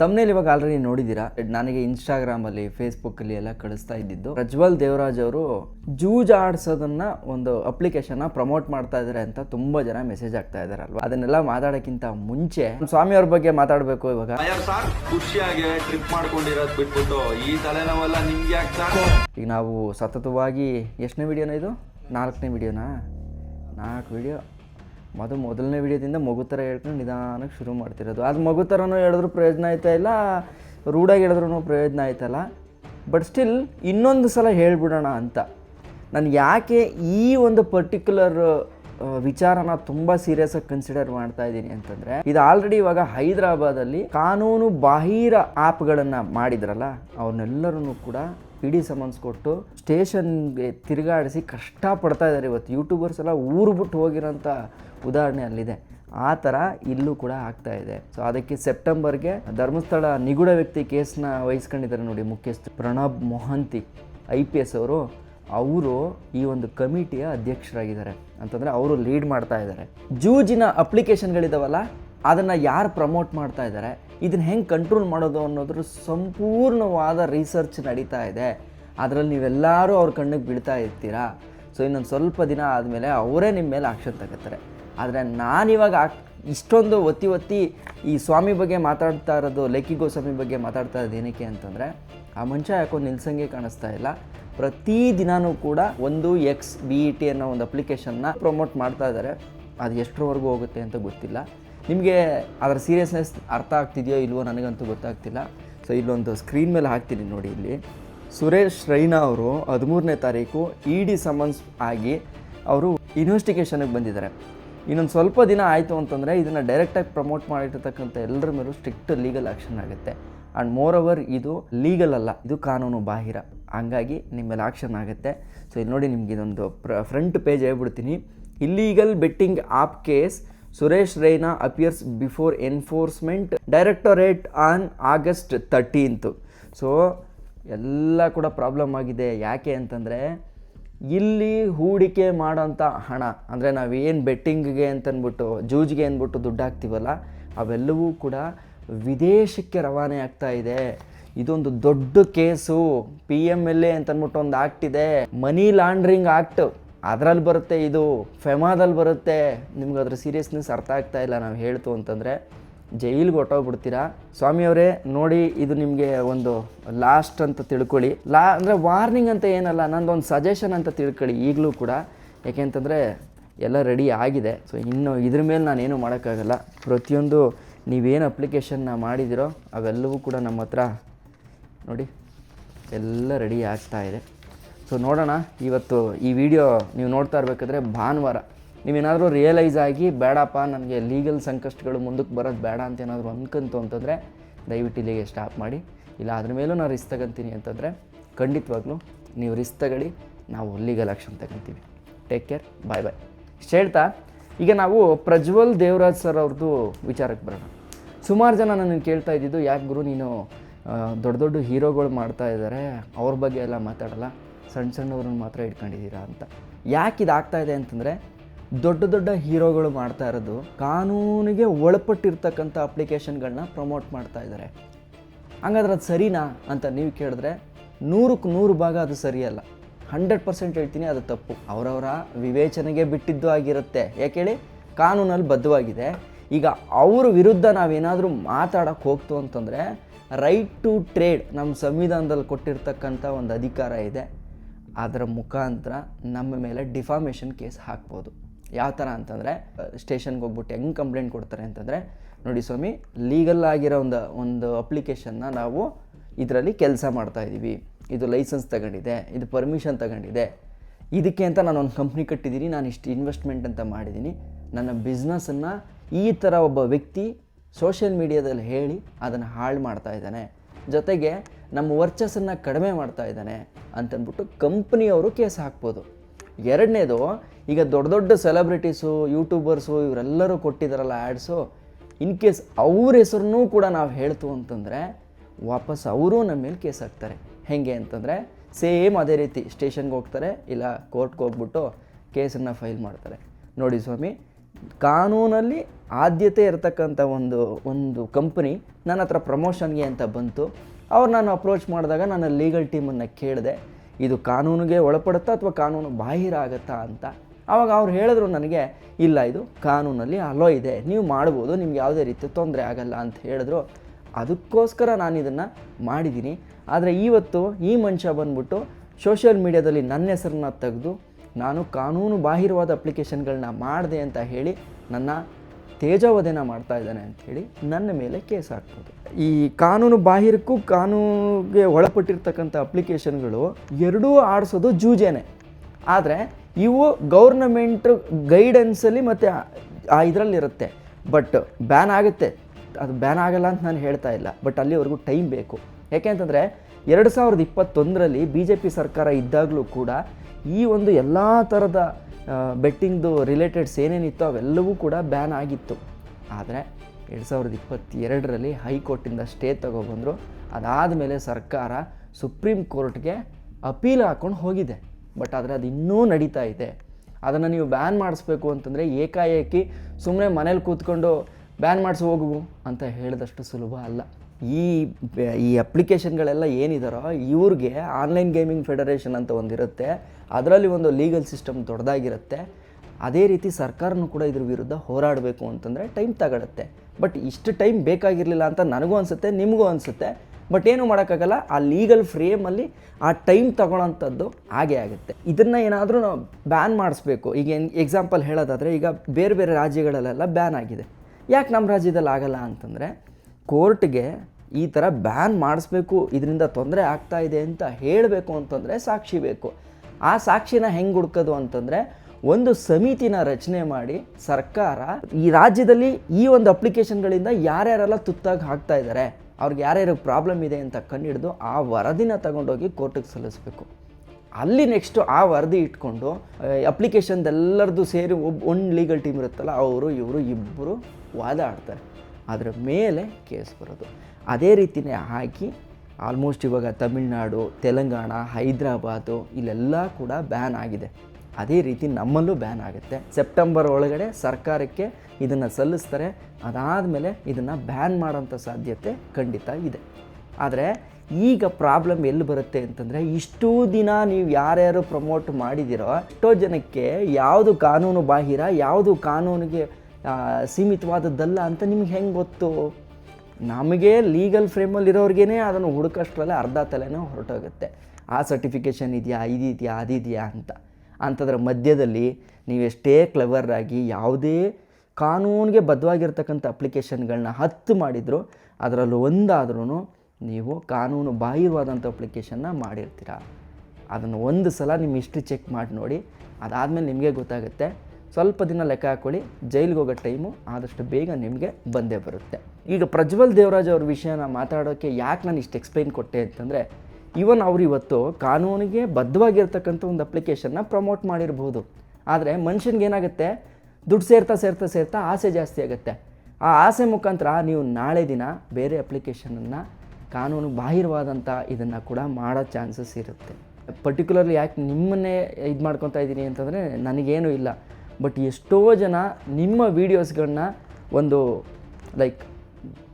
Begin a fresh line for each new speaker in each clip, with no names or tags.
ತಮ್ಮನೇಲಿ ಇವಾಗ ಆಲ್ರೆಡಿ ನೋಡಿದ್ದೀರಾ? ನನಗೆ ಇನ್ಸ್ಟಾಗ್ರಾಮಲ್ಲಿ ಫೇಸ್ಬುಕ್ಕಲ್ಲಿ ಎಲ್ಲ ಕಳಿಸ್ತಾ ಇದ್ದಿದ್ದು. ಪ್ರಜ್ವಲ್ ದೇವರಾಜ್ ಅವರು ಜೂಜ್ ಆಡ್ಸೋದನ್ನ ಒಂದು ಅಪ್ಲಿಕೇಶನ್ನ ಪ್ರಮೋಟ್ ಮಾಡ್ತಾ ಇದ್ದಾರೆ ಅಂತ ತುಂಬಾ ಜನ ಮೆಸೇಜ್ ಆಗ್ತಾ ಇದಾರೆ ಅಲ್ವಾ ಅದನ್ನೆಲ್ಲ ಮಾತಾಡೋಕ್ಕಿಂತ ಮುಂಚೆ ಸ್ವಾಮಿ ಅವ್ರ ಬಗ್ಗೆ ಮಾತಾಡಬೇಕು ಇವಾಗ.
ಖುಷಿಯಾಗಿ ಟ್ರಿಪ್ ಮಾಡ್ಕೊಂಡಿರೋದು ಬಿಟ್ಬಿಟ್ಟು ಈ ತಲೆನೋವೆಲ್ಲ ನಿಮ್ಗೆ
ಈಗ ನಾವು ಸತತವಾಗಿ ಎಷ್ಟನೇ ವಿಡಿಯೋನ ಇದು? ನಾಲ್ಕನೇ ವಿಡಿಯೋನಾ ನಾಲ್ಕು ವಿಡಿಯೋ ಅದು ಮೊದಲನೇ ವಿಡಿಯೋದಿಂದ ಮಗು ಥರ ಹೇಳ್ಕೊಂಡು ನಿಧಾನಕ್ಕೆ ಶುರು ಮಾಡ್ತಿರೋದು. ಅದು ಮಗು ಥರನೂ ಹೇಳಿದ್ರು ಪ್ರಯೋಜನ ಆಯ್ತಾ ಇಲ್ಲ, ರೂಢಾಗಿ ಹೇಳಿದ್ರು ಪ್ರಯೋಜನ ಆಯ್ತಲ್ಲ? ಬಟ್ ಸ್ಟಿಲ್ ಇನ್ನೊಂದು ಸಲ ಹೇಳ್ಬಿಡೋಣ ಅಂತ. ನಾನು ಯಾಕೆ ಈ ಒಂದು ಪರ್ಟಿಕ್ಯುಲರ್ ವಿಚಾರನ ತುಂಬ ಸೀರಿಯಸ್ ಆಗಿ ಕನ್ಸಿಡರ್ ಮಾಡ್ತಾ ಇದ್ದೀನಿ ಅಂತಂದ್ರೆ, ಇದು ಆಲ್ರೆಡಿ ಇವಾಗ ಹೈದರಾಬಾದಲ್ಲಿ ಕಾನೂನು ಬಾಹಿರ ಆ್ಯಪ್ಗಳನ್ನು ಮಾಡಿದ್ರಲ್ಲ ಅವನ್ನೆಲ್ಲರೂ ಕೂಡ ಇಡೀ ಸಮನ್ಸ್ ಕೊಟ್ಟು ಸ್ಟೇಷನ್ಗೆ ತಿರುಗಾಡಿಸಿ ಕಷ್ಟಪಡ್ತಾ ಇದ್ದಾರೆ ಇವತ್ತು. ಯೂಟ್ಯೂಬರ್ಸ್ ಎಲ್ಲ ಊರು ಬಿಟ್ಟು ಹೋಗಿರೋಂಥ ಉದಾಹರಣೆ ಅಲ್ಲಿದೆ. ಆ ಥರ ಇಲ್ಲೂ ಕೂಡ ಆಗ್ತಾ ಇದೆ. ಸೊ ಅದಕ್ಕೆ ಸೆಪ್ಟೆಂಬರ್ಗೆ ಧರ್ಮಸ್ಥಳ ನಿಗೂಢ ವ್ಯಕ್ತಿ ಕೇಸ್ನ ವಹಿಸ್ಕೊಂಡಿದ್ದಾರೆ ನೋಡಿ ಮುಖ್ಯಸ್ಥ Pranab Mohanty, I P S ಅವರು ಅವರು ಈ ಒಂದು ಕಮಿಟಿಯ ಅಧ್ಯಕ್ಷರಾಗಿದ್ದಾರೆ. ಅಂತಂದರೆ ಅವರು ಲೀಡ್ ಮಾಡ್ತಾ ಇದ್ದಾರೆ. ಜೂಜಿನ ಅಪ್ಲಿಕೇಶನ್ಗಳಿದಾವಲ್ಲ, ಅದನ್ನು ಯಾರು ಪ್ರಮೋಟ್ ಮಾಡ್ತಾ ಇದ್ದಾರೆ, ಇದನ್ನ ಹೆಂಗೆ ಕಂಟ್ರೋಲ್ ಮಾಡೋದು ಅನ್ನೋದ್ರ ಸಂಪೂರ್ಣವಾದ ರಿಸರ್ಚ್ ನಡೀತಾ ಇದೆ. ಅದರಲ್ಲಿ ನೀವೆಲ್ಲರೂ ಅವ್ರ ಕಣ್ಣಿಗೆ ಬೀಳ್ತಾ ಇರ್ತೀರಾ? ಸೊ ಇನ್ನೊಂದು ಸ್ವಲ್ಪ ದಿನ ಆದಮೇಲೆ ಅವರೇ ನಿಮ್ಮ ಮೇಲೆ ಆಕ್ಷನ್ ತಗೋತಾರೆ. ಆದರೆ ನಾನಿವಾಗ ಇಷ್ಟೊಂದು ಒತ್ತಿ ಒತ್ತಿ ಈ ಸ್ವಾಮಿ ಬಗ್ಗೆ ಮಾತಾಡ್ತಾ ಇರೋದು, ಲೈಕಿ ಗೋಸ್ವಾಮಿ ಬಗ್ಗೆ ಮಾತಾಡ್ತಾ ಇರೋದು ಏನಕ್ಕೆ ಅಂತಂದರೆ, ಆ ಮನುಷ್ಯ ಯಾಕೋ ನಿಲ್ಸಂಗೆ ಕಾಣಿಸ್ತಾ ಇಲ್ಲ. ಪ್ರತಿ ದಿನಾನೂ ಕೂಡ ಒಂದು ಎಕ್ಸ್ ಬಿ ಇ ಟಿ ಅನ್ನೋ ಒಂದು ಅಪ್ಲಿಕೇಶನ್ನ ಪ್ರಮೋಟ್ ಮಾಡ್ತಾ ಇದ್ದಾರೆ ಅದು ಎಷ್ಟರವರೆಗೂ ಹೋಗುತ್ತೆ ಅಂತ ಗೊತ್ತಿಲ್ಲ. ನಿಮಗೆ ಅದರ ಸೀರಿಯಸ್ನೆಸ್ ಅರ್ಥ ಆಗ್ತಿದೆಯೋ ಇಲ್ವೋ ನನಗಂತೂ ಗೊತ್ತಾಗ್ತಿಲ್ಲ. ಸೊ ಇಲ್ಲೊಂದು ಸ್ಕ್ರೀನ್ ಮೇಲೆ ಹಾಕ್ತೀನಿ ನೋಡಿ ಇಲ್ಲಿ. ಸುರೇಶ್ ರೈನಾ ಅವರು ಹದಿಮೂರನೇ ತಾರೀಕು ಇ ಡಿ ಸಮನ್ಸ್ ಆಗಿ ಅವರು ಇನ್ವೆಸ್ಟಿಗೇಷನಿಗೆ ಬಂದಿದ್ದಾರೆ. ಇನ್ನೊಂದು ಸ್ವಲ್ಪ ದಿನ ಆಯಿತು ಅಂತಂದರೆ ಇದನ್ನು ಡೈರೆಕ್ಟಾಗಿ ಪ್ರಮೋಟ್ ಮಾಡಿರ್ತಕ್ಕಂಥ ಎಲ್ಲರ ಮೇಲೂ ಸ್ಟ್ರಿಕ್ಟ್ ಲೀಗಲ್ ಆ್ಯಕ್ಷನ್ ಆಗುತ್ತೆ. ಆ್ಯಂಡ್ ಮೋರ್ ಓವರ್ ಇದು ಲೀಗಲ್ ಅಲ್ಲ, ಇದು ಕಾನೂನು ಬಾಹಿರ. ಹಂಗಾಗಿ ನಿಮ್ಮ ಮೇಲೆ ಆಕ್ಷನ್ ಆಗುತ್ತೆ. ಸೊ ಇಲ್ಲಿ ನೋಡಿ ನಿಮ್ಗೆ ಇದೊಂದು ಪ್ರ ಫ್ರಂಟ್ ಪೇಜ್ ಹೇಳ್ಬಿಡ್ತೀನಿ. Illegal betting app case Suresh Raina appears before enforcement directorate on August thirteenth so ಎಲ್ಲ ಕೂಡ ಪ್ರಾಬ್ಲಮ್ ಆಗಿದೆ. ಯಾಕೆ ಅಂತಂದರೆ ಇಲ್ಲಿ ಹೂಡಿಕೆ ಮಾಡೋಂಥ ಹಣ, ಅಂದರೆ ನಾವೇನು ಬೆಟ್ಟಿಂಗ್ಗೆ ಅಂತಂದ್ಬಿಟ್ಟು ಜೂಜ್ಗೆ ಅಂದ್ಬಿಟ್ಟು ದುಡ್ಡು ಹಾಕ್ತೀವಲ್ಲ, ಅವೆಲ್ಲವೂ ಕೂಡ ವಿದೇಶಕ್ಕೆ ರವಾನೆ ಆಗ್ತಾ ಇದೆ. ಇದೊಂದು ದೊಡ್ಡ case. P M L A ಅಂತಂದ್ಬಿಟ್ಟು ಒಂದು ಆಕ್ಟ್ ಇದೆ. Money laundering act. ಅದರಲ್ಲಿ ಬರುತ್ತೆ ಇದು. ಫೆಮಾದಲ್ಲಿ ಬರುತ್ತೆ. ನಿಮ್ಗೆ ಅದ್ರ ಸೀರಿಯಸ್ನೆಸ್ ಅರ್ಥ ಆಗ್ತಾ ಇಲ್ಲ ನಾವು ಹೇಳ್ತು ಅಂತಂದರೆ. ಜೈಲಿಗೆ ಹೊಟ್ಟೋಗ್ಬಿಡ್ತೀರಾ ಸ್ವಾಮಿಯವರೇ, ನೋಡಿ ಇದು ನಿಮಗೆ ಒಂದು ಲಾಸ್ಟ್ ಅಂತ ತಿಳ್ಕೊಳ್ಳಿ. ಲಾ, ಅಂದರೆ ವಾರ್ನಿಂಗ್ ಅಂತ ಏನಲ್ಲ, ನಂದೊಂದು ಸಜೆಷನ್ ಅಂತ ತಿಳ್ಕೊಳ್ಳಿ ಈಗಲೂ ಕೂಡ. ಯಾಕೆಂತಂದರೆ ಎಲ್ಲ ರೆಡಿ ಆಗಿದೆ. ಸೊ ಇನ್ನು ಇದ್ರ ಮೇಲೆ ನಾನೇನು ಮಾಡೋಕ್ಕಾಗಲ್ಲ. ಪ್ರತಿಯೊಂದು ನೀವೇನು ಅಪ್ಲಿಕೇಶನ್ನ ಮಾಡಿದಿರೋ, ಅವೆಲ್ಲವೂ ಕೂಡ ನಮ್ಮ ಹತ್ರ. ನೋಡಿ, ಎಲ್ಲ ರೆಡಿ ಆಗ್ತಾ ಇದೆ. ಸೊ ನೋಡೋಣ, ಇವತ್ತು ಈ ವಿಡಿಯೋ ನೀವು ನೋಡ್ತಾ ಇರಬೇಕಾದ್ರೆ ಭಾನುವಾರ. ನೀವೇನಾದರೂ ರಿಯಲೈಸ್ ಆಗಿ ಬೇಡಪ್ಪ, ನನಗೆ ಲೀಗಲ್ ಸಂಕಷ್ಟಗಳು ಮುಂದಕ್ಕೆ ಬರೋದು ಬೇಡ ಅಂತ ಏನಾದರೂ ಅನ್ಕಂತು ಅಂತಂದರೆ ದಯವಿಟ್ಟು ಇಲ್ಲಿಗೆ ಸ್ಟಾಪ್ ಮಾಡಿ. ಇಲ್ಲ, ಅದ್ರ ಮೇಲೂ ನಾನು ರಿಸ್ಕ್ ತಗೊಂತೀನಿ ಅಂತಂದರೆ ಖಂಡಿತವಾಗ್ಲೂ ನೀವು ರಿಸ್ಕ್ ತಗೊಳ್ಳಿ, ನಾವು ಲೀಗಲ್ ಆ್ಯಕ್ಷನ್ ತಗೊಂತೀವಿ. ಟೇಕ್ ಕೇರ್ ಬಾಯ್ ಬಾಯ್ ಇಷ್ಟು ಹೇಳ್ತಾ, ಈಗ ನಾವು ಪ್ರಜ್ವಲ್ ದೇವರಾಜ್ ಸರ್ ಅವ್ರದ್ದು ವಿಚಾರಕ್ಕೆ ಬರೋಣ. ಸುಮಾರು ಜನ ನನಗೆ ಕೇಳ್ತಾ ಇದ್ದಿದ್ದು, ಯಾಕೆ ಗುರು ನೀನು ದೊಡ್ಡ ದೊಡ್ಡ ಹೀರೋಗಳು ಮಾಡ್ತಾ ಇದ್ದಾರೆ ಅವ್ರ ಬಗ್ಗೆ ಎಲ್ಲ ಮಾತಾಡಲ್ಲ ಸಣ್ಣ ಸಣ್ಣವ್ರನ್ನ ಮಾತ್ರ ಇಟ್ಕೊಂಡಿದ್ದೀರಾ ಅಂತ. ಯಾಕೆ ಇದಾಗ್ತಾ ಇದೆ ಅಂತಂದರೆ ದೊಡ್ಡ ದೊಡ್ಡ ಹೀರೋಗಳು ಮಾಡ್ತಾ ಇರೋದು. ಕಾನೂನಿಗೆ ಒಳಪಟ್ಟಿರ್ತಕ್ಕಂಥ ಅಪ್ಲಿಕೇಶನ್ಗಳನ್ನ ಪ್ರಮೋಟ್ ಮಾಡ್ತಾ ಇದ್ದಾರೆ. ಹಂಗಾದ್ರೆ ಅದು ಸರಿನಾ ಅಂತ ನೀವು ಕೇಳಿದ್ರೆ ನೂರಕ್ಕೆ ನೂರು ಭಾಗ ಅದು ಸರಿಯಲ್ಲ. ಹಂಡ್ರೆಡ್ ಪರ್ಸೆಂಟ್ ಹೇಳ್ತೀನಿ ಅದು ತಪ್ಪು. ಅವರವರ ವಿವೇಚನೆಗೆ ಬಿಟ್ಟಿದ್ದು ಆಗಿರುತ್ತೆ. ಯಾಕೆ ಹೇಳಿ? ಕಾನೂನಲ್ಲಿ ಬದ್ಧವಾಗಿದೆ. ಈಗ ಅವ್ರ ವಿರುದ್ಧ ನಾವೇನಾದರೂ ಮಾತಾಡೋಕ್ಕೆ ಹೋಗ್ತು ಅಂತಂದರೆ ರೈಟ್ ಟು ಟ್ರೇಡ್ ನಮ್ಮ ಸಂವಿಧಾನದಲ್ಲಿ ಕೊಟ್ಟಿರ್ತಕ್ಕಂಥ ಒಂದು ಅಧಿಕಾರ ಇದೆ. ಅದರ ಮುಖಾಂತರ ನಮ್ಮ ಮೇಲೆ ಡಿಫಾಮೇಷನ್ ಕೇಸ್ ಹಾಕ್ಬೋದು. ಯಾವ ಥರ ಅಂತಂದರೆ, ಸ್ಟೇಷನ್ಗೆ ಹೋಗ್ಬಿಟ್ಟು ಹೆಂಗೆ ಕಂಪ್ಲೇಂಟ್ ಕೊಡ್ತಾರೆ ಅಂತಂದರೆ, ನೋಡಿ ಸ್ವಾಮಿ ಲೀಗಲ್ ಆಗಿರೋ ಒಂದು ಒಂದು ಅಪ್ಲಿಕೇಶನ್ನ ನಾವು ಇದರಲ್ಲಿ ಕೆಲಸ ಮಾಡ್ತಾಯಿದ್ದೀವಿ ಇದು ಲೈಸೆನ್ಸ್ ತಗೊಂಡಿದೆ, ಇದು ಪರ್ಮಿಷನ್ ತಗೊಂಡಿದೆ. ಇದಕ್ಕೆ ಅಂತ ನಾನು ಒಂದು ಕಂಪ್ನಿ ಕಟ್ಟಿದ್ದೀನಿ, ನಾನು ಇಷ್ಟು ಇನ್ವೆಸ್ಟ್ಮೆಂಟ್ ಅಂತ ಮಾಡಿದ್ದೀನಿ. ನನ್ನ ಬಿಸ್ನೆಸ್ಸನ್ನು ಈ ಥರ ಒಬ್ಬ ವ್ಯಕ್ತಿ ಸೋಷಿಯಲ್ ಮೀಡಿಯಾದಲ್ಲಿ ಹೇಳಿ ಅದನ್ನು ಹಾಳು ಮಾಡ್ತಾ ಇದ್ದಾನೆ. ಜೊತೆಗೆ ನಮ್ಮ ವರ್ಚಸ್ಸನ್ನು ಕಡಿಮೆ ಮಾಡ್ತಾ ಇದ್ದಾನೆ ಅಂತಂದ್ಬಿಟ್ಟು ಕಂಪ್ನಿಯವರು ಕೇಸ್ ಹಾಕ್ಬೋದು. ಎರಡನೇದು ಈಗ ದೊಡ್ಡ ದೊಡ್ಡ ಸೆಲೆಬ್ರಿಟೀಸು ಯೂಟ್ಯೂಬರ್ಸು ಇವರೆಲ್ಲರೂ ಕೊಟ್ಟಿದ್ದಾರಲ್ಲ ಆ್ಯಡ್ಸು ಇನ್ ಕೇಸ್ ಅವ್ರ ಹೆಸರನ್ನೂ ಕೂಡ ನಾವು ಹೇಳ್ತು ಅಂತಂದರೆ, ವಾಪಸ್ ಅವರು ನಮ್ಮ ಮೇಲೆ ಕೇಸ್ ಹಾಕ್ತಾರೆ. ಹೇಗೆ ಅಂತಂದರೆ ಸೇಮ್ ಅದೇ ರೀತಿ ಸ್ಟೇಷನ್ಗೆ ಹೋಗ್ತಾರೆ, ಇಲ್ಲ ಕೋರ್ಟ್ಗೆ ಹೋಗ್ಬಿಟ್ಟು ಕೇಸನ್ನು ಫೈಲ್ ಮಾಡ್ತಾರೆ. ನೋಡಿ ಸ್ವಾಮಿ, ಕಾನೂನಲ್ಲಿ ಆದ್ಯತೆ ಇರತಕ್ಕಂಥ ಒಂದು ಒಂದು ಕಂಪ್ನಿ ನನ್ನ ಹತ್ರ ಪ್ರಮೋಷನ್ಗೆ ಅಂತ ಬಂತು. ಅವ್ರು ನಾನು ಅಪ್ರೋಚ್ ಮಾಡಿದಾಗ ನನ್ನ ಲೀಗಲ್ ಟೀಮನ್ನು ಕೇಳಿದೆ, ಇದು ಕಾನೂನಿಗೆ ಒಳಪಡುತ್ತಾ ಅಥವಾ ಕಾನೂನು ಬಾಹಿರ ಆಗುತ್ತಾ ಅಂತ. ಆವಾಗ ಅವ್ರು ಹೇಳಿದ್ರು ನನಗೆ, ಇಲ್ಲ ಇದು ಕಾನೂನಲ್ಲಿ ಅಲೋ ಇದೆ, ನೀವು ಮಾಡ್ಬೋದು, ನಿಮ್ಗೆ ಯಾವುದೇ ರೀತಿ ತೊಂದರೆ ಆಗಲ್ಲ ಅಂತ ಹೇಳಿದ್ರು. ಅದಕ್ಕೋಸ್ಕರ ನಾನು ಇದನ್ನು ಮಾಡಿದ್ದೀನಿ. ಆದರೆ ಇವತ್ತು ಈ ಮನುಷ್ಯ ಬಂದ್ಬಿಟ್ಟು ಸೋಷಿಯಲ್ ಮೀಡ್ಯಾದಲ್ಲಿ ನನ್ನ ಹೆಸರನ್ನ ತೆಗೆದು, ನಾನು ಕಾನೂನು ಬಾಹಿರವಾದ ಅಪ್ಲಿಕೇಶನ್ಗಳನ್ನ ಮಾಡಿದೆ ಅಂತ ಹೇಳಿ ನನ್ನ ತೇಜೋವಧೆನ ಮಾಡ್ತಾ ಇದ್ದಾನೆ ಅಂಥೇಳಿ ನನ್ನ ಮೇಲೆ ಕೇಸ್ ಹಾಕ್ಬೋದು. ಈ ಕಾನೂನು ಬಾಹಿರಕ್ಕೂ ಕಾನೂನಿಗೆ ಒಳಪಟ್ಟಿರ್ತಕ್ಕಂಥ ಅಪ್ಲಿಕೇಶನ್ಗಳು ಎರಡೂ ಆಡಿಸೋದು ಜೂಜೇನೆ. ಆದರೆ ಇವು ಗೌರ್ನಮೆಂಟ್ ಗೈಡೆನ್ಸಲ್ಲಿ ಮತ್ತು ಆ ಇದರಲ್ಲಿರುತ್ತೆ. ಬಟ್ ಬ್ಯಾನ್ ಆಗುತ್ತೆ. ಅದು ಬ್ಯಾನ್ ಆಗಲ್ಲ ಅಂತ ನಾನು ಹೇಳ್ತಾ ಇಲ್ಲ. ಬಟ್ ಅಲ್ಲಿವರೆಗೂ ಟೈಮ್ ಬೇಕು. ಯಾಕೆಂತಂದರೆ ಎರಡು ಸಾವಿರದ ಇಪ್ಪತ್ತೊಂದರಲ್ಲಿ ಬಿ ಜೆ ಪಿ ಸರ್ಕಾರ ಇದ್ದಾಗಲೂ ಕೂಡ ಈ ಒಂದು ಎಲ್ಲ ಥರದ ಬೆಟ್ಟಿಂಗ್ದು ರಿಲೇಟೆಡ್ಸ್ ಏನೇನಿತ್ತು ಅವೆಲ್ಲವೂ ಕೂಡ ಬ್ಯಾನ್ ಆಗಿತ್ತು. ಆದರೆ ಎರಡು ಸಾವಿರದ ಇಪ್ಪತ್ತೆರಡರಲ್ಲಿ ಹೈಕೋರ್ಟಿಂದ ಸ್ಟೇ ತಗೊಬಂದರು. ಅದಾದಮೇಲೆ ಸರ್ಕಾರ ಸುಪ್ರೀಂ ಕೋರ್ಟ್ಗೆ ಅಪೀಲ್ ಹಾಕ್ಕೊಂಡು ಹೋಗಿದೆ. ಬಟ್ ಆದರೆ ಅದು ಇನ್ನೂ ನಡೀತಾ ಇದೆ. ಅದನ್ನು ನೀವು ಬ್ಯಾನ್ ಮಾಡಿಸ್ಬೇಕು ಅಂತಂದರೆ ಏಕಾಏಕಿ ಸುಮ್ಮನೆ ಮನೇಲಿ ಕೂತ್ಕೊಂಡು ಬ್ಯಾನ್ ಮಾಡಿಸಿ ಹೋಗು ಅಂತ ಹೇಳಿದಷ್ಟು ಸುಲಭ ಅಲ್ಲ. ಈ ಈ ಅಪ್ಲಿಕೇಶನ್ಗಳೆಲ್ಲ ಏನಿದಾರೋ ಇವ್ರಿಗೆ ಆನ್ಲೈನ್ ಗೇಮಿಂಗ್ ಫೆಡರೇಷನ್ ಅಂತ ಒಂದಿರುತ್ತೆ. ಅದರಲ್ಲಿ ಒಂದು ಲೀಗಲ್ ಸಿಸ್ಟಮ್ ದೊಡ್ಡದಾಗಿರುತ್ತೆ ಅದೇ ರೀತಿ ಸರ್ಕಾರನೂ ಕೂಡ ಇದ್ರ ವಿರುದ್ಧ ಹೋರಾಡಬೇಕು ಅಂತಂದರೆ ಟೈಮ್ ತಗೊಳುತ್ತೆ. ಬಟ್ ಇಷ್ಟು ಟೈಮ್ ಬೇಕಾಗಿರಲಿಲ್ಲ ಅಂತ ನನಗೂ ಅನಿಸುತ್ತೆ, ನಿಮಗೂ ಅನಿಸುತ್ತೆ. ಬಟ್ ಏನು ಮಾಡೋಕ್ಕಾಗಲ್ಲ? ಆ ಲೀಗಲ್ ಫ್ರೇಮಲ್ಲಿ ಆ ಟೈಮ್ ತಗೊಳ್ಳೋಂಥದ್ದು ಹಾಗೆ ಆಗುತ್ತೆ. ಇದನ್ನು ಏನಾದರೂ ನಾವು ಬ್ಯಾನ್ ಮಾಡಿಸ್ಬೇಕು. ಈಗ ಎಕ್ಸಾಂಪಲ್ ಹೇಳೋದಾದರೆ, ಈಗ ಬೇರೆ ಬೇರೆ ರಾಜ್ಯಗಳಲ್ಲೆಲ್ಲ ಬ್ಯಾನ್ ಆಗಿದೆ. ಯಾಕೆ ನಮ್ಮ ರಾಜ್ಯದಲ್ಲಿ ಆಗಲ್ಲ ಅಂತಂದರೆ ಕೋರ್ಟ್ಗೆ ಈ ಥರ ಬ್ಯಾನ್ ಮಾಡಿಸ್ಬೇಕು, ಇದರಿಂದ ತೊಂದರೆ ಆಗ್ತಾ ಇದೆ ಅಂತ ಹೇಳಬೇಕು ಅಂತಂದರೆ ಸಾಕ್ಷಿ ಬೇಕು. ಆ ಸಾಕ್ಷಿನ ಹೆಂಗೆ ಹುಡ್ಕೋದು ಅಂತಂದರೆ, ಒಂದು ಸಮಿತಿನ ರಚನೆ ಮಾಡಿ ಸರ್ಕಾರ ಈ ರಾಜ್ಯದಲ್ಲಿ ಈ ಒಂದು ಅಪ್ಲಿಕೇಶನ್ಗಳಿಂದ ಯಾರ್ಯಾರೆಲ್ಲ ತುತ್ತಾಗಿ ಹಾಕ್ತಾ ಇದ್ದಾರೆ ಅವ್ರಿಗೆ ಯಾರ್ಯಾರು ಪ್ರಾಬ್ಲಮ್ ಇದೆ ಅಂತ ಕಂಡುಹಿಡಿದು ಆ ವರದಿನ ತಗೊಂಡೋಗಿ ಕೋರ್ಟಿಗೆ ಸಲ್ಲಿಸಬೇಕು. ಅಲ್ಲಿ ನೆಕ್ಸ್ಟು ಆ ವರದಿ ಇಟ್ಕೊಂಡು ಅಪ್ಲಿಕೇಶನ್ದೆಲ್ಲರದು ಸೇರಿ ಒಬ್ಬ ಒಂದು ಲೀಗಲ್ ಟೀಮ್ ಇರುತ್ತಲ್ಲ, ಅವರು, ಇವರು ಇಬ್ಬರು ವಾದ ಆಡ್ತಾರೆ. ಅದರ ಮೇಲೆ ಕೇಸ್ ಬರೋದು. ಅದೇ ರೀತಿಯೇ ಹಾಕಿ ಆಲ್ಮೋಸ್ಟ್ ಇವಾಗ ತಮಿಳ್ನಾಡು, ತೆಲಂಗಾಣ, ಹೈದ್ರಾಬಾದು, ಇಲ್ಲೆಲ್ಲ ಕೂಡ ಬ್ಯಾನ್ ಆಗಿದೆ. ಅದೇ ರೀತಿ ನಮ್ಮಲ್ಲೂ ಬ್ಯಾನ್ ಆಗುತ್ತೆ. ಸೆಪ್ಟೆಂಬರ್ ಒಳಗಡೆ ಸರ್ಕಾರಕ್ಕೆ ಇದನ್ನು ಸಲ್ಲಿಸ್ತಾರೆ. ಅದಾದಮೇಲೆ ಇದನ್ನು ಬ್ಯಾನ್ ಮಾಡೋಂಥ ಸಾಧ್ಯತೆ ಖಂಡಿತ ಇದೆ. ಆದರೆ ಈಗ ಪ್ರಾಬ್ಲಮ್ ಎಲ್ಲಿ ಬರುತ್ತೆ ಅಂತಂದರೆ ಇಷ್ಟೂ ದಿನ ನೀವು ಯಾರ್ಯಾರು ಪ್ರಮೋಟ್ ಮಾಡಿದಿರೋ ಎಷ್ಟೋ ಜನಕ್ಕೆ ಯಾವುದು ಕಾನೂನು ಬಾಹಿರ, ಯಾವುದು ಕಾನೂನಿಗೆ ಸೀಮಿತವಾದದ್ದಲ್ಲ ಅಂತ ನಿಮ್ಗೆ ಹೆಂಗೆ ಗೊತ್ತು? ನಮಗೆ ಲೀಗಲ್ ಫ್ರೇಮಲ್ಲಿ ಇರೋರಿಗೇ ಅದನ್ನು ಹುಡುಕಷ್ಟರಲ್ಲೇ ಅರ್ಧ ತಲೆನೇ ಹೊರಟೋಗುತ್ತೆ. ಆ ಸರ್ಟಿಫಿಕೇಷನ್ ಇದೆಯಾ, ಇದಿದೆಯಾ, ಅದಿದೆಯಾ ಅಂತ. ಅಂಥದ್ರ ಮಧ್ಯದಲ್ಲಿ ನೀವೆಷ್ಟೇ ಕ್ಲೆವರ್ ಆಗಿ ಯಾವುದೇ ಕಾನೂನಿಗೆ ಬದ್ಧವಾಗಿರ್ತಕ್ಕಂಥ ಅಪ್ಲಿಕೇಶನ್ಗಳನ್ನ ಹತ್ತು ಮಾಡಿದರೂ, ಅದರಲ್ಲಿ ಒಂದಾದ್ರೂ ನೀವು ಕಾನೂನು ಬಾಹಿರವಾದಂಥ ಅಪ್ಲಿಕೇಶನ್ನ ಮಾಡಿರ್ತೀರ. ಅದನ್ನು ಒಂದು ಸಲ ನಿಮ್ಮ ಹಿಸ್ಟ್ರಿ ಚೆಕ್ ಮಾಡಿ ನೋಡಿ, ಅದಾದಮೇಲೆ ನಿಮಗೆ ಗೊತ್ತಾಗುತ್ತೆ. ಸ್ವಲ್ಪ ದಿನ ಲೆಕ್ಕ ಹಾಕ್ಕೊಳ್ಳಿ ಜೈಲಿಗೆ ಹೋಗೋ ಟೈಮು ಆದಷ್ಟು ಬೇಗ ನಿಮಗೆ ಬಂದೇ ಬರುತ್ತೆ. ಈಗ ಪ್ರಜ್ವಲ್ ದೇವರಾಜ್ ಅವ್ರ ವಿಷಯನ ಮಾತಾಡೋಕ್ಕೆ ಯಾಕೆ ನಾನು ಇಷ್ಟು ಎಕ್ಸ್ಪ್ಲೈನ್ ಕೊಟ್ಟೆ ಅಂತಂದರೆ ಇವನ್ ಅವ್ರು ಇವತ್ತು ಕಾನೂನಿಗೆ ಬದ್ಧವಾಗಿರ್ತಕ್ಕಂಥ ಒಂದು ಅಪ್ಲಿಕೇಶನ್ನ ಪ್ರಮೋಟ್ ಮಾಡಿರ್ಬೋದು. ಆದರೆ ಮನುಷ್ಯನಿಗೆ ಏನಾಗುತ್ತೆ? ದುಡ್ಡು ಸೇರ್ತಾ ಸೇರ್ತಾ ಸೇರ್ತಾ ಆಸೆ ಜಾಸ್ತಿ ಆಗುತ್ತೆ. ಆ ಆಸೆ ಮುಖಾಂತರ ನೀವು ನಾಳೆ ದಿನ ಬೇರೆ ಅಪ್ಲಿಕೇಶನನ್ನು ಕಾನೂನು ಬಾಹಿರವಾದಂಥ ಇದನ್ನು ಕೂಡ ಮಾಡೋ ಚಾನ್ಸಸ್ ಇರುತ್ತೆ. ಪರ್ಟಿಕ್ಯುಲರ್ಲಿ ಯಾಕೆ ನಿಮ್ಮನ್ನೇ ಇದು ಮಾಡ್ಕೊತಾ ಇದ್ದೀನಿ ಅಂತಂದರೆ ನನಗೇನು ಇಲ್ಲ. ಬಟ್ ಎಷ್ಟೋ ಜನ ನಿಮ್ಮ ವೀಡಿಯೋಸ್ಗಳನ್ನ ಒಂದು ಲೈಕ್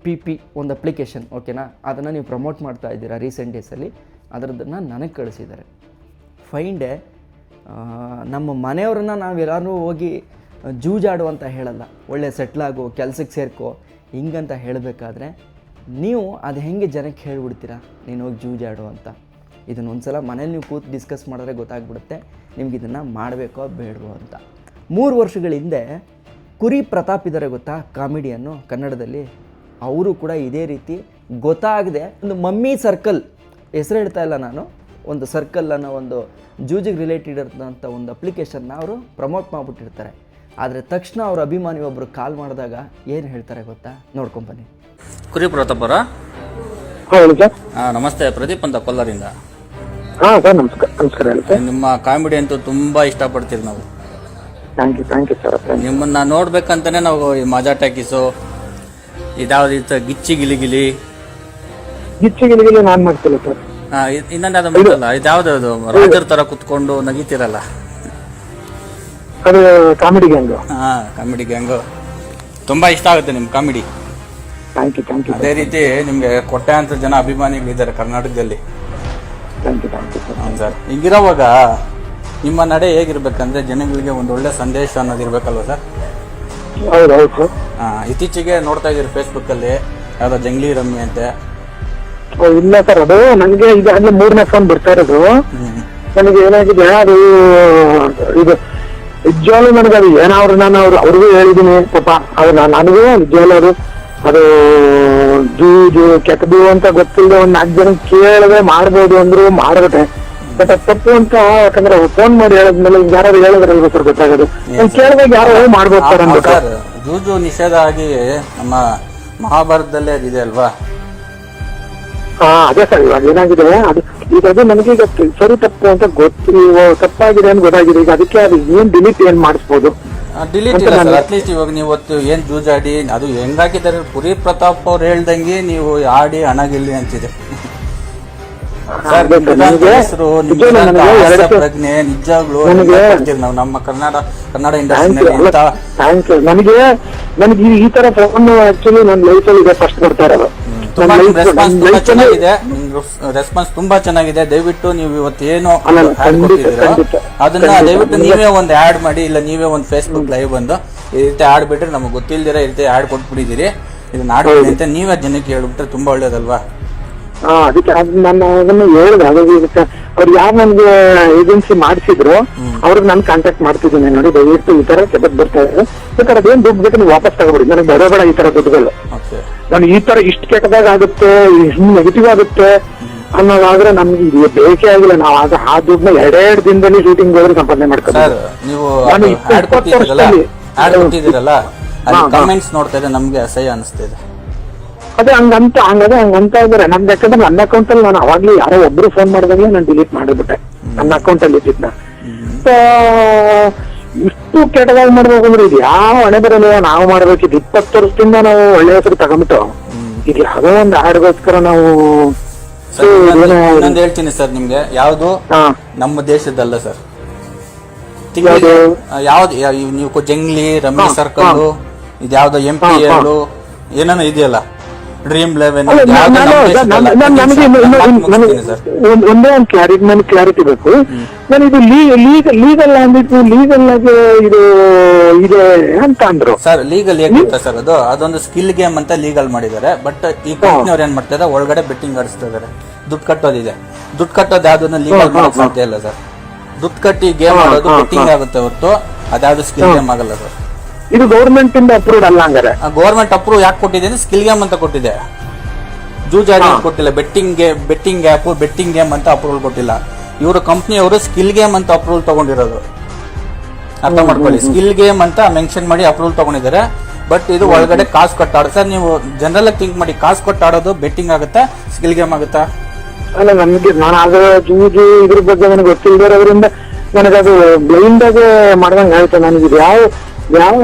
ಪಿ ಪಿ ಒಂದು ಅಪ್ಲಿಕೇಶನ್ ಓಕೆನಾ ಅದನ್ನು ನೀವು ಪ್ರಮೋಟ್ ಮಾಡ್ತಾ ಇದ್ದೀರಾ ರೀಸೆಂಟ್ ಡೇಸಲ್ಲಿ ಅದರದನ್ನು ನನಗೆ ಕಳಿಸಿದ್ದಾರೆ. ಫೈನ್ ಡೇ ನಮ್ಮ ಮನೆಯವ್ರನ್ನ ನಾವು ಎಲ್ಲರೂ ಹೋಗಿ ಜೂಜಾಡು ಅಂತ ಹೇಳಲ್ಲ. ಒಳ್ಳೆ ಸೆಟ್ಲಾಗು ಕೆಲಸಕ್ಕೆ ಸೇರ್ಕೋ, ಹಿಂಗಂತ ಹೇಳಬೇಕಾದ್ರೆ ನೀವು ಅದು ಹೆಂಗೆ ಜನಕ್ಕೆ ಹೇಳ್ಬಿಡ್ತೀರಾ? ನೀನು ಹೋಗಿ ಜೂಜಾಡು ಅಂತ. ಇದನ್ನು ಒಂದ್ಸಲ ಮನೇಲಿ ನೀವು ಕೂತು ಡಿಸ್ಕಸ್ ಮಾಡಿದ್ರೆ ಗೊತ್ತಾಗ್ಬಿಡುತ್ತೆ. ನಿಮ್ಗೆ ಇದನ್ನು ಮಾಡಬೇಕೋ ಬೇಡವೋ ಅಂತ. ಮೂರು ವರ್ಷಗಳ ಹಿಂದೆ ಕುರಿ ಪ್ರತಾಪ್ ಇದ್ದಾರೆ ಗೊತ್ತಾ? ಕಾಮಿಡಿಯನ್ನು ಕನ್ನಡದಲ್ಲಿ. ಅವರು ಕೂಡ ಇದೇ ರೀತಿ ಗೊತ್ತಾಗದೆ ಒಂದು ಮಮ್ಮಿ ಸರ್ಕಲ್ ಹೆಸರು ಹೇಳ್ತಾ ಇಲ್ಲ ನಾನು. ಒಂದು ಸರ್ಕಲ್ ಅನ್ನೋ ಒಂದು ಜೂಜಿಗೆ ರಿಲೇಟೆಡ್ ಇರ್ತಂಥ ಒಂದು ಅಪ್ಲಿಕೇಶನ್ನ ಅವರು ಪ್ರಮೋಟ್ ಮಾಡಿಬಿಟ್ಟಿರ್ತಾರೆ. ಆದರೆ ತಕ್ಷಣ ಅವ್ರ ಅಭಿಮಾನಿ ಒಬ್ಬರು ಕಾಲ್ ಮಾಡಿದಾಗ ಏನು ಹೇಳ್ತಾರೆ ಗೊತ್ತಾ? ನೋಡ್ಕೊಂಬನ್ನಿ
ಕುರಿ ಪ್ರತಾಪರ ಅವರ
ಹೌದು ಸರ್.
ನಮಸ್ತೆ. ಪ್ರದೀಪ್ ಅಂತ ಕೊಲ್ಲರಿಂದ.
ಹಾಂ ಸರ್ ನಮಸ್ಕಾರ. ನಮಸ್ಕಾರ ಹೇಳಿ ಸರ್.
ನಿಮ್ಮ ಕಾಮಿಡಿ ಅಂತೂ ತುಂಬಾ ಇಷ್ಟಪಡ್ತೀವಿ ನಾವು.
Thank you thank you sir thank
ನಿಮ್ಮನ್ನ ನೋಡ್ಬೇಕಂತಾನೆ ನಾವು ಈ ಮಜಾ ಟ್ಯಾಕಿಸು ಇದಾವ್ದು ಗಿಚ್ಚಿ ಗಿಲಿ ಗಿಲಿ
ಗಿಚ್ಚಿ ನಾನ್ ಮಾಡ್ತಿಲ್ಲ ಸರ್.
ಇದ್- ಇನ್ನೊಂದು ಅದು ಮಾಡಲ್ಲ ಇದ್ಯಾವ್ದು ಅದು? ರಾಜರ ತರ ಕುತ್ಕೊಂಡು ನಗಿತಿರಲ್ಲ?
ಅದು ಕಾಮಿಡಿ ಗ್ಯಾಂಗ್
ಹಾ ಕಾಮಿಡಿ ಗ್ಯಾಂಗ್ ತುಂಬಾ ಇಷ್ಟ ಆಗುತ್ತೆ ನಿಮ್ comedy
thank you thank you
ಅದೇ ರೀತಿ ನಿಮ್ಗೆ ಕೊಟ್ಟೆ ಅಂತ ಜನ ಅಭಿಮಾನಿಗಳಿದ್ದಾರೆ ಕರ್ನಾಟಕದಲ್ಲಿ.
Thank you thank you sir
ಹೌದು ಸರ್. ಹಿಂಗಿರೋವಾಗ ನಿಮ್ಮ ನಡೆ ಹೇಗಿರ್ಬೇಕಂದ್ರೆ ಜನಗಳಿಗೆ ಒಂದು ಒಳ್ಳೆ ಸಂದೇಶ ಅನ್ನೋದು ಇರ್ಬೇಕಲ್ವ ಸರ್?
ಹೌದು ಹೌದು ಸರ್
ಆ, ಇತ್ತೀಚೆಗೆ ನೋಡ್ತಾ ಇದ್ದೀರಿ ಫೇಸ್ಬುಕ್ಕಲ್ಲಿ ಯಾವುದೋ ಜಂಗ್ಲಿ ರಮ್ಮಿ ಅಂತೆ.
ಓ, ಇಲ್ಲ ಸರ್ ಅದು ನನಗೆ ಈಗಾಗಲೇ ಮೂರನೇ ಫೋನ್ ಬರ್ತಾ ಇರೋದು ನನಗೆ ಏನಾಗಿದೆ ಅದು ಇದು ನಿಜವಾಗ್ಲೂ ನನಗೆ ಅದು ಏನಾದ್ರು ನಾನು ಅವ್ರು ಅವ್ರಿಗೂ ಹೇಳಿದ್ದೀನಿ ಪಾಪ ಅದು ನಾನು ನನಗೂ ನಿಜವಾಗ್ಲೂ ಅದು ಅದು ಜೂಜು ಕೆಟ್ಟದು ಅಂತ ಗೊತ್ತಿಲ್ಲದೆ ಒಂದ್ ನಾಲ್ಕು ಜನ ಕೇಳದೆ ಮಾಡ್ಬೋದು ಅಂದ್ರು ಮಾಡ್ಬಿಟ್ಟೆ ಬಟ್ ಅದು ತಪ್ಪು ಅಂತ ಯಾಕಂದ್ರೆ ಫೋನ್ ಮಾಡಿ ಹೇಳಿದ್ಮೇಲೆ ಯಾರಾದ್ರು ಯಾರು ಹೇಳಿದ್ರಲ್ವ ಸರ್ ಗೊತ್ತಾಗೋದು ನಾನು ಕೇಳಿದಾಗ ಯಾರು ಮಾಡ್ಬೋದು ಸರ್
ಆ,
ಅಂದ್ಬಿಟ್ಟು
ಸರ್ ಜೂಜು ನಿಷೇಧ ಆಗಿ ನಮ್ಮ ಮಹಾಭಾರತದಲ್ಲೇ ಅದಿದೆ ಅಲ್ವಾ
ಹಾ ಅದೇ ಸರ್ ಇವಾಗ ಏನಾಗಿದೆ? ಅದು ಈಗ ಅದು ನನಗೆ ಈಗ ಸರಿ ತಪ್ಪು ಅಂತ ಗೊತ್ತು ತಪ್ಪಾಗಿದೆ ಅಂತ ಗೊತ್ತಾಗಿದೆ. ಈಗ ಅದಕ್ಕೆ ಅದು ಏನ್ ಡಿಲೀಟ್ ಏನ್ ಮಾಡಿಸ್ಬೋದು?
ಡಿಲೀಟ್ ಇಲ್ಲ ಸರ್. ಅಟ್ಲೀಸ್ಟ್ ಇವಾಗ ನೀವು ಇವತ್ತು ಏನ್ ಜೂಜಾಡಿ ಅದು ಹೆಂಗಾಕಿದ್ದಾರೆ? ಪುರಿ ಪ್ರತಾಪ್ ಅವ್ರು ಹೇಳ್ದಂಗೆ ನೀವು ಆಡಿ ಹಣ ಗೆಲ್ಲಿ ಅಂತಿದೆ ಸರ್ ಹೆಸರು ಪ್ರಜ್ಞೆ ಪಡ್ತೀವಿ ನಾವು ನಮ್ಮ ಕನ್ನಡ ಕನ್ನಡ
ಇಂಡಸ್ಟ್ರಿ
ಇಂಡಸ್ಟ್ರಿನಲ್ಲಿ
ನನಗೆ ನನಗೆ ಈ- ಈ ತರ ಫೋನ್ ಆಕ್ಚುಲಿ ನನ್ನ ಲೈಫಲ್ಲಿ ಇದೆ ಫಸ್ಟ್ ಬರ್ತಾ ಇರೋದು.
ತುಂಬಾ ರೆಸ್ಪಾನ್ಸ್ ತುಂಬಾ ಚೆನ್ನಾಗಿದೆ. ರೆಸ್ಪಾನ್ಸ್ ತುಂಬಾ ಚೆನ್ನಾಗಿದೆ. ದಯವಿಟ್ಟು ನೀವು ಇವತ್ತು ಏನು ಆಡ್ ಕೊಟ್ಟಿದ್ದೀರೋ? ಅದನ್ನ. ದಯವಿಟ್ಟು ನೀವೇ ಒಂದು ಆಡ್ ಮಾಡಿ ಇಲ್ಲ ನೀವೇ ಒಂದು ಫೇಸ್ಬುಕ್ ಲೈವ್ ಬಂದು ಈ ರೀತಿ ಆಡ್ ಬಿಟ್ರೆ ನಮಗೆ ಗೊತ್ತಿಲ್ದಿರ ಈ ರೀತಿ ಆಡ್ ಕೊಟ್ಬಿಟ್ಟಿದ್ದೀರಿ. ಇದನ್ನ ಆಡ್ಬಿಡಿ ಅಂತ ನೀವೇ ಜನಕ್ಕೆ ಹೇಳ್ಬಿಟ್ರೆ ತುಂಬಾ ಒಳ್ಳೇದಲ್ವಾ?
ಹಾ ಅದಕ್ಕೆ ಅದ್ ನಾನು ಅದನ್ನ ಹೇಳಿದೆ. ಅದು ಇದಕ್ಕೆ ಅವ್ರು ಯಾರು ನನ್ಗೆ ಏಜೆನ್ಸಿ ಮಾಡಿಸಿದ್ರು ಅವ್ರಿಗೆ ನಾನು ಕಾಂಟ್ಯಾಕ್ಟ್ ಮಾಡ್ತಿದ್ದೀನಿ ನೋಡಿ. ದಯವಿಟ್ಟು ಈ ತರ ಕೆಟ್ಟ ಬರ್ತಾ ಇದೆ. ಬೇಕಾದ್ರೆ ಅದೇನ್ ದುಡ್ಡು ಬೇಕು ನೀವು ವಾಪಸ್ ತಗೋಬೇಡಿ ನನಗೆ ಬರೋಬೇಡ ಈ ತರ ದುಡ್ಡುಗಳು. ನಾನು ಈ ತರ ಇಷ್ಟು ಕೆಟ್ಟದಾಗ ಆಗುತ್ತೆ ಹಿಂಗ್ ನೆಗೆಟಿವ್ ಆಗುತ್ತೆ ಅನ್ನೋದಾದ್ರೆ ನಮ್ಗೆ ಇದು ಬೇಕೇ ಆಗಿಲ್ಲ. ನಾವು ಆಗ ಆ ದುಡ್ಡನ್ನ ಎರಡೆರಡು ದಿನದಲ್ಲಿ ಶೂಟಿಂಗ್ ಹೋದ್ರೆ ಸಂಪಾದನೆ
ಸರ್
ಮಾಡ್ಕೊಂಡು
ನೀವು
ನಾನು
ಆಡ್
ಇಪ್ಪತ್ತು
ಕೊಟ್ಟಿದ್ದೀರಲ್ಲ
ವರ್ಷದಲ್ಲಿ-
ಆಡ್ ಕೊಟ್ಟಿದ್ದೀರಲ್ಲ ಅಲ್ಲಿ
ಹಾ, ಹಾ.
ಕಮೆಂಟ್ಸ್ ನೋಡ್ತಾ ಇದ್ರೆ ನಮ್ಗೆ ಅಸಹ್ಯ ಅನಿಸ್ತಿದೆ
ಅದೇ ಹಂಗಂತ ಹಂಗದೆ ಹಂಗಂತ ಇದಾರೆ. ನಮ್ ಯಾಕಂದ್ರೆ ನನ್ನ ಅಕೌಂಟ್ ಅಲ್ಲಿ ನಾನು ಅವಾಗ್ಲೇ ಯಾರೋ ಒಬ್ರು ಫೋನ್ ಮಾಡಿದಾಗಲೇ ನಾನು ಡಿಲೀಟ್ ಮಾಡಿಬಿಟ್ಟೆ. ನನ್ನ ಅಕೌಂಟ್ ಅಲ್ಲಿ ಇದ್ದಿದ್ನ. So, ಇಷ್ಟು ಕೆಟ್ಟದಾಗಿ ಮಾಡ್ಬೇಕು ಅಂದ್ರೆ ಇದು ಯಾವ ಹಣೆ ಬರಲ್ಲ ನಾವು ಮಾಡ್ಬೇಕಿದ್ ಇಪ್ಪತ್ತು ವರ್ಷದಿಂದ ನಾವು ಒಳ್ಳೆ ಹೆಸರು ತಗೊಂಬಿಟ್ಟು ಇದು ಯಾವುದೋ ಒಂದು ಹಾಡ್ಗೋಸ್ಕರ ನಾವು
ಇನ್ನೊಂದು ಹೇಳ್ತೀನಿ ಸರ್ ನಿಮ್ಗೆ. ಯಾವುದು? ನಮ್ಮ ದೇಶದಲ್ಲ ಸರ್.
ಯಾವ್ದು?
ನೀವು ಜಂಗ್ಲಿ
ರಮ್ಯ
ಸರ್ಕಲ್ ಇದ್ಯಾವ್ದು ಯಾವ್ದೋ ಎಂ ಪಿ. ಏನೇನೋ ಇದೆಯಲ್ಲ? ಡ್ರೀಮ್ ಲೆವೆನ್
ಒಂದ್- ಒಂದೇ ಕ್ಲಾರಿಟಿ ನನಗೆ ಕ್ಲಾರಿಟಿ ಬೇಕು. ನಾನು ಇದು ಲೀಗಲ್ ಲೀಗಲ್ ಲೀಗಲ್ ಆಗಿ ಇದು ಇದೆ ಅಂತ ಅಂದ್ರು.
ಸರ್ ಲೀಗಲ್ ಗೊತ್ತಾ ಸರ್ ಅದು? ಅದೊಂದು ಸ್ಕಿಲ್ ಗೇಮ್ ಅಂತ ಲೀಗಲ್ ಮಾಡಿದ್ದಾರೆ. ಬಟ್ ಈ ಕಂಪ್ನಿಯವ್ರು ಏನ್ ಮಾಡ್ತಾರೆ ಒಳಗಡೆ ಬೆಟ್ಟಿಂಗ್ ಆಡಿಸ್ತಾ ಇದಾರೆ ದುಡ್ಡು ಕಟ್ಟೋದಿದೆ. ದುಡ್ಡು ಕಟ್ಟೋದು ಯಾವ್ದನ್ನ ಲೀಗಲ್ ಮಾಡಕ್ ಸಾಧ್ಯ ಇಲ್ಲ ಸರ್. ದುಡ್ಡು ಕಟ್ಟಿ ಗೇಮ್ ಆಡೋದು ಬೆಟ್ಟಿಂಗ್ ಆಗುತ್ತೆ ಹೊರತು. ಅದ್ಯಾವ್ದು ಸ್ಕಿಲ್ ಗೇಮ್ ಆಗಲ್ಲ ಸರ್.
ಇದು ಗೌರ್ಮೆಂಟ್ ಇಂದ ಅಪ್ರೂವ್ ಅಲ್ಲ ಹಂಗಾರೆ.
ಗೌರ್ಮೆಂಟ್ ಅಪ್ರೂವ್ ಯಾಕೆ ಕೊಟ್ಟಿದೆ ಅಂದ್ರೆ ಸ್ಕಿಲ್ ಗೇಮ್ ಅಂತ ಕೊಟ್ಟಿದೆ. ಜೂಜಾರಿ ಅಂತ ಕೊಟ್ಟಿಲ್ಲ betting game betting app betting game ಅಂತ ಅಪ್ರೂವಲ್ ಕೊಟ್ಟಿಲ್ಲ. ಇವರು ಕಂಪ್ನಿಯವರು ಸ್ಕಿಲ್ ಗೇಮ್ ಅಂತ ಅಪ್ರೂವಲ್ ತಗೊಂಡಿರೋದು. ಅರ್ಥ ಮಾಡ್ಕೊಳ್ಳಿ. ಸ್ಕಿಲ್ ಗೇಮ್ ಅಂತ ಮೆನ್ಷನ್ ಮಾಡಿ ಅಪ್ರೂವಲ್ ತಗೊಂಡಿದ್ದಾರೆ. ಬಟ್ ಇದು ಒಳಗಡೆ ಕಾಸು ಕೊಟ್ಟಾಡ ಸರ್ ನೀವು ಜನರಲ್ ಆಗಿ ಥಿಂಕ್ ಮಾಡಿ ಕಾಸು ಕೊಟ್ಟಾಡೋದು ಬೆಟ್ಟಿಂಗ್ ಆಗುತ್ತಾ ಸ್ಕಿಲ್ ಗೇಮ್ ಆಗುತ್ತಾ?
ಅಲ್ಲ ನನಗೆ ನಾನು ಆಗ ಜೂಜು ಇದ್ರ ಬಗ್ಗೆ ನನಗೆ ಗೊತ್ತಿಲ್ಲದಿರೋದ್ರಿಂದ ನನಗದು ಬ್ಲೈಂಡ್ ಆಗಿ ಮಾಡ್ದಂಗೆ ಆಯ್ತು. ನನಗೆ ಇದು ಯಾವ ಯಾವ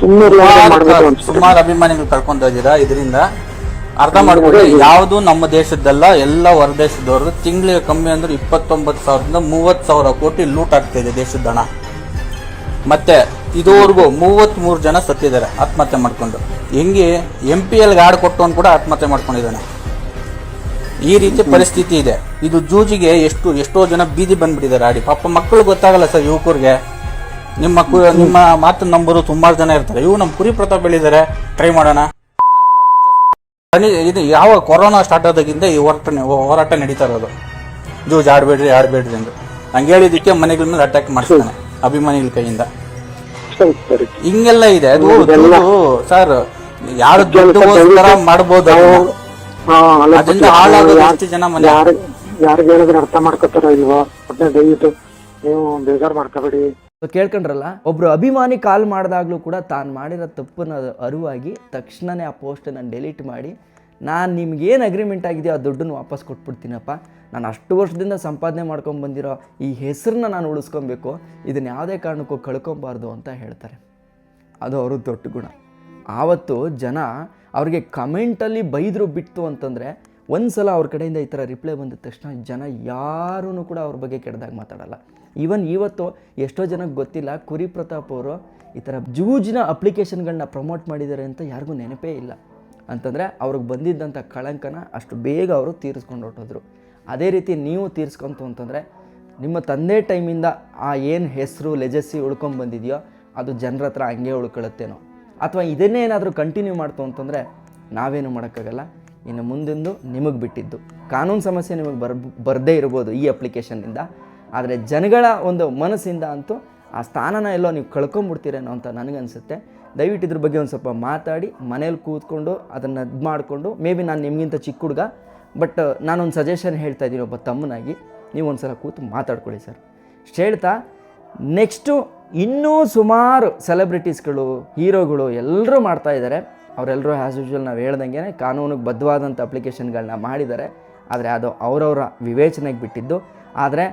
ಸುಮ್ಮನೆ
ಸುಮಾರು ಅಭಿಮಾನಿಗಳು ಇದ್ದೀರಾ ಇದರಿಂದ ಅರ್ಥ ಮಾಡ್ಕೊಳ್ಳಿ ಯಾವುದು ನಮ್ಮ ದೇಶದ್ದಲ್ಲ ಎಲ್ಲ ಹೊರದೇಶದವ್ರದ್ದು ತಿಂಗಳಿಗೆ ಕಮ್ಮಿ ಅಂದ್ರೆ ಇಪ್ಪತ್ತೊಂಬತ್ತು ಸಾವಿರದಿಂದ ಮೂವತ್ತು ಸಾವಿರ ಕೋಟಿ ಲೂಟ್ ಆಗ್ತಾ ಇದೆ ದೇಶದ ಹಣ. ಮತ್ತೆ ಇದುವರೆಗೂ ಮೂವತ್ ಮೂರು ಜನ ಸತ್ತಿದ್ದಾರೆ ಆತ್ಮಹತ್ಯೆ ಮಾಡ್ಕೊಂಡು. ಹೆಂಗೆ ಎಂ ಪಿ ಎಲ್ಗೆ ಆಡ್ ಕೊಟ್ಟವನು ಕೂಡ ಆತ್ಮಹತ್ಯೆ ಮಾಡ್ಕೊಂಡಿದ್ದಾನೆ. ಈ ರೀತಿ ಪರಿಸ್ಥಿತಿ ಇದೆ. ಇದು ಜೂಜಿಗೆ ಎಷ್ಟು ಎಷ್ಟೋ ಜನ ಬೀದಿ ಬಂದ್ಬಿಟ್ಟಿದ್ದಾರೆ ಆಡಿ. ಪಾಪ ಮಕ್ಕಳು ಗೊತ್ತಾಗಲ್ಲ ಸರ್ ಯುವಕರಿಗೆ. ನಿಮ್ಮ ಕು- ನಿಮ್ಮ ಮಾತು ನಂಬರು ತುಂಬಾ ಜನ ಇರ್ತಾರೆ. ಇವು ನಮ್ಮ ಕುರಿ ಪ್ರತಾಪ್ ಬೆಳಿದಾರೆ ಟ್ರೈ ಮಾಡೋಣ. ಇದು ಯಾವ ಕೊರೋನಾ ಸ್ಟಾರ್ಟ್ ಆದಾಗಿಂದ ಈ ಹೋರಾಟ ಹೋರಾಟ ನಡೀತಾ ಇರೋದು. ಜೂಜ್ ಆಡ್ಬೇಡ್ರಿ ಆಡ್ಬೇಡ್ರಿ ಅಂತ ಹಂಗೆ ಹೇಳಿದಕ್ಕೆ ಮನೆಗಳ ಮೇಲೆ ಅಟ್ಯಾಕ್ ಮಾಡ್ತಾನೆ ಅಭಿಮಾನಿಗಳ ಕೈಯಿಂದ. ಹಿಂಗೆಲ್ಲ ಇದೆ. ಅದು ಸರ್ ಯಾರು ದುಡ್ಡುಗೋಸ್ಕರ ಮಾಡ್ಬೋದು ಅದರಿಂದ ಹಾಳಾಗೋದು ಜಾಸ್ತಿ ಜನ ಮನೆ
ಯಾರ್ ಯಾರಿಗೆ ಹೇಳಿದ್ರೆ ಅರ್ಥ ಮಾಡ್ಕೋತಾರ ಇಲ್ವಾ? ದಯವಿಟ್ಟು ನೀವು ಬೇಜಾರು ಮಾಡ್ಕೋಬೇಡಿ.
ಸೊ ಕೇಳ್ಕೊಂಡ್ರಲ್ಲ, ಒಬ್ರು ಅಭಿಮಾನಿ ಕಾಲ್ ಮಾಡಿದಾಗಲೂ ಕೂಡ ತಾನು ಮಾಡಿರೋ ತಪ್ಪನ್ನು ಅರಿವಾಗಿ ತಕ್ಷಣನೇ ಆ ಪೋಸ್ಟನ್ನು ಡೆಲೀಟ್ ಮಾಡಿ, ನಾನು ನಿಮ್ಗೇನು ಅಗ್ರಿಮೆಂಟ್ ಆಗಿದೆಯೋ ಆ ದುಡ್ಡನ್ನು ವಾಪಸ್ ಕೊಟ್ಬಿಡ್ತೀನಪ್ಪ. ನಾನು ಅಷ್ಟು ವರ್ಷದಿಂದ ಸಂಪಾದನೆ ಮಾಡ್ಕೊಂಡು ಬಂದಿರೋ ಈ ಹೆಸರನ್ನ ನಾನು ಉಳಿಸ್ಕೊಬೇಕು. ಇದನ್ನ ಯಾವುದೇ ಕಾರಣಕ್ಕೂ ಕಳ್ಕೊಬಾರ್ದು ಅಂತ ಹೇಳ್ತಾರೆ. ಅದು ಅವರು ದೊಡ್ಡ ಗುಣ. ಆವತ್ತು ಜನ ಅವ್ರಿಗೆ ಕಮೆಂಟಲ್ಲಿ ಬೈದರು ಬಿಟ್ಟು ಅಂತಂದರೆ ಒಂದು ಸಲ ಅವ್ರ ಕಡೆಯಿಂದ ಈ ಥರ ರಿಪ್ಲೈ ಬಂದ ತಕ್ಷಣ ಜನ ಯಾರೂ ಕೂಡ ಅವ್ರ ಬಗ್ಗೆ ಕೆಡ್ದಾಗ ಮಾತಾಡಲ್ಲ. ಈವನ್ ಇವತ್ತು ಎಷ್ಟೋ ಜನಕ್ಕೆ ಗೊತ್ತಿಲ್ಲ, ಕುರಿ ಪ್ರತಾಪ್ ಅವರು ಈ ಥರ ಜೂಜಿನ ಅಪ್ಲಿಕೇಶನ್ಗಳನ್ನ ಪ್ರಮೋಟ್ ಮಾಡಿದ್ದಾರೆ ಅಂತ ಯಾರಿಗೂ ನೆನಪೇ ಇಲ್ಲ. ಅಂತಂದರೆ ಅವ್ರಿಗೆ ಬಂದಿದ್ದಂಥ ಕಳಂಕನ ಅಷ್ಟು ಬೇಗ ಅವರು ತೀರಿಸ್ಕೊಂಡು ಹೊರಟೋದ್ರು. ಅದೇ ರೀತಿ ನೀವು ತೀರಿಸ್ಕೊಂತು ಅಂತಂದರೆ ನಿಮ್ಮ ತಂದೆ ಟೈಮಿಂದ ಆ ಏನು ಹೆಸರು ಲೆಜಸ್ಸಿ ಉಳ್ಕೊಂಡು ಬಂದಿದೆಯೋ ಅದು ಜನರ ಹತ್ರ ಹಂಗೆ ಉಳ್ಕೊಳ್ಳುತ್ತೇನೋ. ಅಥವಾ ಇದನ್ನೇ ಏನಾದರೂ ಕಂಟಿನ್ಯೂ ಮಾಡ್ತು ಅಂತಂದರೆ ನಾವೇನು ಮಾಡೋಕ್ಕಾಗಲ್ಲ. ಇನ್ನು ಮುಂದಿಂದು ನಿಮಗೆ ಬಿಟ್ಟಿದ್ದು. ಕಾನೂನು ಸಮಸ್ಯೆ ನಿಮಗೆ ಬರ್, ಬರದೇ ಇರ್ಬೋದು ಈ ಅಪ್ಲಿಕೇಶನ್ನಿಂದ. ಆದರೆ ಜನಗಳ ಒಂದು ಮನಸ್ಸಿಂದ ಅಂತೂ ಆ ಸ್ಥಾನನ ಎಲ್ಲೋ ನೀವು ಕಳ್ಕೊಂಬಿಡ್ತೀರೇನೋ ಅಂತ ನನಗನ್ಸುತ್ತೆ. ದಯವಿಟ್ಟು ಇದ್ರ ಬಗ್ಗೆ ಒಂದು ಸ್ವಲ್ಪ ಮಾತಾಡಿ, ಮನೇಲಿ ಕೂತ್ಕೊಂಡು ಅದನ್ನು ಇದು ಮಾಡಿಕೊಂಡು, ಮೇ ಬಿ ನಾನು ನಿಮಗಿಂತ ಚಿಕ್ಕ ಹುಡುಗ, ಬಟ್ ನಾನೊಂದು ಸಜೆಷನ್ ಹೇಳ್ತಾ ಇದ್ದೀನಿ ಒಬ್ಬ ತಮ್ಮನಾಗಿ. ನೀವು ಒಂದು ಸಲ ಕೂತು ಮಾತಾಡ್ಕೊಳ್ಳಿ ಸರ್. ಹೇಳ್ತಾ ನೆಕ್ಸ್ಟು ಇನ್ನೂ ಸುಮಾರು ಸೆಲೆಬ್ರಿಟೀಸ್ಗಳು, ಹೀರೋಗಳು ಎಲ್ಲರೂ ಮಾಡ್ತಾ ಇದ್ದಾರೆ ಅವರೆಲ್ಲರೂ ಆ್ಯಸ್ ಯೂಶ್ವಲ್ ನಾವು ಹೇಳ್ದಂಗೆ ಕಾನೂನಿಗೆ ಬದ್ಧವಾದಂಥ ಅಪ್ಲಿಕೇಶನ್ಗಳನ್ನ ಮಾಡಿದ್ದಾರೆ ಆದರೆ ಅದು ಅವರವರ ವಿವೇಚನೆಗೆ ಬಿಟ್ಟಿದ್ದು. ಆದರೆ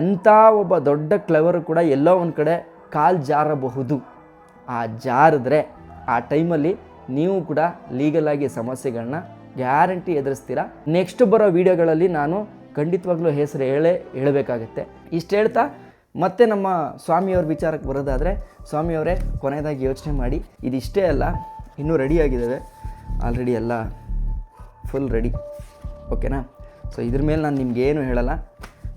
ಎಂಥ ಒಬ್ಬ ದೊಡ್ಡ ಕ್ಲವರು ಕೂಡ ಎಲ್ಲೋ ಒಂದು ಕಡೆ ಕಾಲು ಜಾರಬಹುದು. ಆ ಜಾರಿದ್ರೆ ಆ ಟೈಮಲ್ಲಿ ನೀವು ಕೂಡ ಲೀಗಲಾಗಿ ಸಮಸ್ಯೆಗಳನ್ನ ಗ್ಯಾರಂಟಿ ಎದುರಿಸ್ತೀರಾ? ನೆಕ್ಸ್ಟ್ ಬರೋ ವೀಡಿಯೋಗಳಲ್ಲಿ ನಾನು ಖಂಡಿತವಾಗ್ಲೂ ಹೆಸರು ಹೇಳೇ ಹೇಳಬೇಕಾಗತ್ತೆ. ಇಷ್ಟು ಹೇಳ್ತಾ ಮತ್ತೆ ನಮ್ಮ ಸ್ವಾಮಿಯವ್ರ ವಿಚಾರಕ್ಕೆ ಬರೋದಾದರೆ ಸ್ವಾಮಿಯವರೇ ಕೊನೆಯದಾಗಿ ಯೋಚನೆ ಮಾಡಿ. ಇದಿಷ್ಟೇ ಅಲ್ಲ ಇನ್ನೂ ರೆಡಿ ಆಗಿದ್ದಾವೆ. ಆಲ್ರೆಡಿ ಎಲ್ಲ ಫುಲ್ ರೆಡಿ ಓಕೆನಾ ಸೊ ಇದ್ರ ಮೇಲೆ ನಾನು ನಿಮ್ಗೆ ಏನು ಹೇಳಲ್ಲ.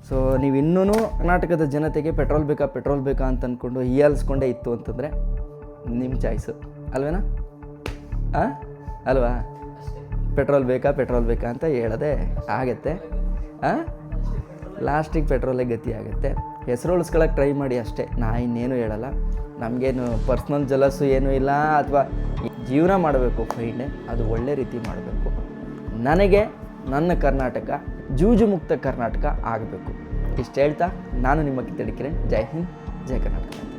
ಸೊ ನೀವು ಇನ್ನೂ ಕರ್ನಾಟಕದ ಜನತೆಗೆ ಪೆಟ್ರೋಲ್ ಬೇಕಾ ಪೆಟ್ರೋಲ್ ಬೇಕಾ ಅಂತ ಅಂದ್ಕೊಂಡು ಹೀಯಾಲ್ಸ್ಕೊಂಡೇ ಇತ್ತು ಅಂತಂದರೆ ನಿಮ್ಮ ಚಾಯ್ಸು ಅಲ್ವೇನಾ? ಹಾಂ ಅಲ್ವಾ? ಪೆಟ್ರೋಲ್ ಬೇಕಾ ಪೆಟ್ರೋಲ್ ಬೇಕಾ ಅಂತ ಹೇಳದೆ ಆಗತ್ತೆ. ಹಾಂ ಲಾಸ್ಟಿಗೆ ಪೆಟ್ರೋಲೇ ಗತಿ ಆಗುತ್ತೆ. ಹೆಸರು ಉಳಿಸ್ಕೊಳಕ್ಕೆ ಟ್ರೈ ಮಾಡಿ ಅಷ್ಟೇ. ನಾ ಇನ್ನೇನು ಹೇಳಲ್ಲ. ನಮಗೇನು ಪರ್ಸ್ನಲ್ ಜಲಸ್ಸು ಏನೂ ಇಲ್ಲ, ಅಥವಾ ಜೀವನ ಮಾಡಬೇಕು ಫೈಂಡೆ ಅದು ಒಳ್ಳೆ ರೀತಿ ಮಾಡಬೇಕು. ನನಗೆ ನನ್ನ ಕರ್ನಾಟಕ, ಜೂಜು ಮುಕ್ತ ಕರ್ನಾಟಕ ಆಗಬೇಕು. ಇಷ್ಟು ಹೇಳ್ತಾ ನಾನು ನಿಮ್ಮ ಕಿತ್ತಡಿ ಕಿರಣ್ ಜೈ ಹಿಂದ್, ಜೈ ಕರ್ನಾಟಕ.